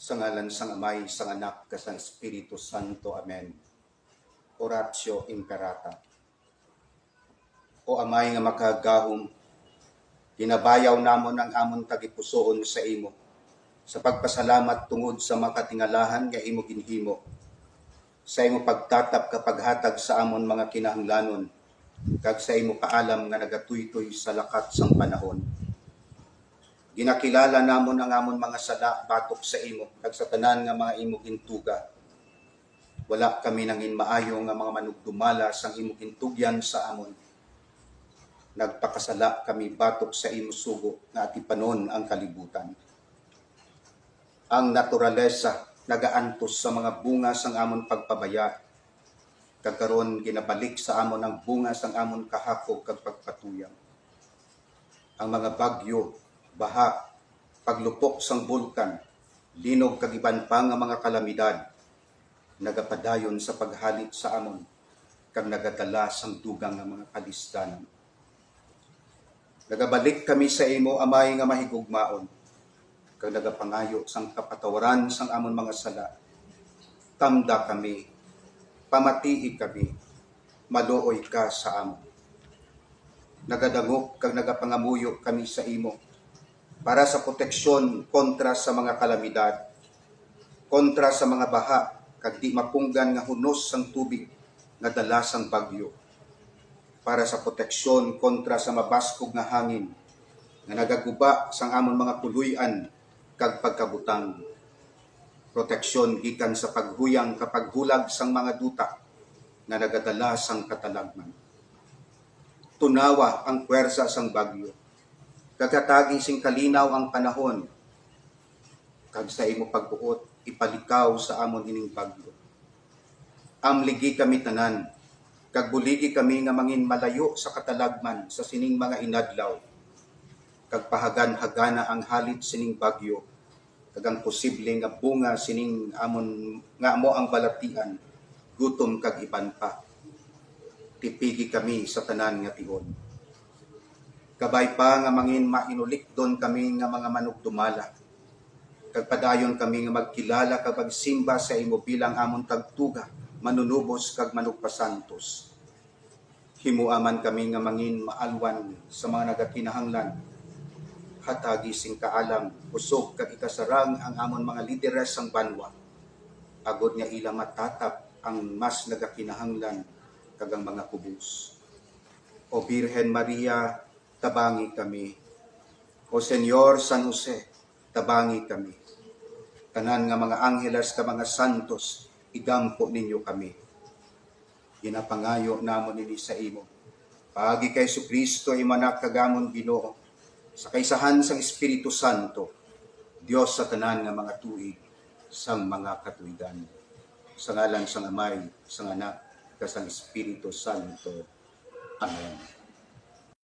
Sa ngalan sang Amay, sang Anak, kasang Espiritu Santo. Amen. Oratio Imperata. O Amay nga makagahom, ginabayaw namon ang amon tagipusoon sa imo. Sa pagpasalamat tungod sa makatingalahan nga imo ginhimo. Sa imo pagtatap kapag hatag sa amon mga kinahanglanon, kag sa imo kaalam nga nagatuytoy sa lakat sang panahon. Ginakilala namon ang amon mga sala batok sa imo kag sa tanan nga mga imo gintuga. Wala kami nangin maayo nga mga manugdumala sang imo gintugyan sa amon. Nagpakasala kami batok sa imo sugo nga atipanon ang kalibutan. Ang naturalesa nagaantos sa mga bunga sang amon pagpabaya kagkaron ginabalik sa amon ang bunga sang amon kahakog kag pagpatuyang. Ang mga bagyo, baha, paglupok sang bulkan, linog kag iban pa nga mga kalamidad, nagapadayon sa paghalit sa amon, kag nagadala sang dugang nga mga kalisdanan. Nagabalik kami sa imo amay nga mahigugmaon, kag nagapangayo sang kapatawaran sang amon mga sala. Tamda kami, pamatii kami, maluoy ka sa amon. Nagadangop kag nagapangamuyo kami sa imo para sa proteksyon kontra sa mga kalamidad, kontra sa mga baha, kag di mapunggan nga hunos sang tubig nga dala sang bagyo, para sa proteksyon kontra sa mabaskog nga hangin, nga nagaguba sang amon mga kuluyan kag pagkabutang. Proteksyon gikan sa paghuyang kapag hulag sang mga duta nga nagadala sang katalagman. Tunawa ang puwersa sang bagyo kagatagi sing kalinaw ang panahon. Kag sa imo pagbuot, ipalikaw sa amon ining bagyo. Amligi kami tanan, kag buligi kami nga mangin malayo sa katalagman sa sining mga inadlaw. Kag pahagan-hagana ang halit sining bagyo, kag ang posible nga bunga sining amon nga amo ang balatian, gutom kag iban pa. Tipigi kami sa tanan nga tion Kabay pa nga mangin mainulik doon kami nga mga manugdumala. Kagpadayon kami nga magkilala kag simba sa imo bilang amon tagtuga, manunubos kag manugpasantos. Himuaman kami nga mangin maalwan sa mga nagakinahanglan. Hatagi sing kaalam, usog kag ikasarang ang amon mga lideres sang banwa. Agod nga ila matatap ang mas nagakinahanglan kag ang mga kubos. O Birhen Maria, tabangi kami. O Senyor San Jose, tabangi kami. Tanan nga mga angheles ka mga santos, igampo ninyo kami. Ginapangayo namon nini sa imo. Pagi kay Kristo imanak kagamon Ginoo sa kaisahan sang Espiritu Santo, Dios sa tanan nga mga tuig sang mga katuigan. Sa ngalan sang Amay, sang Anak, kasang Espiritu Santo. Amen.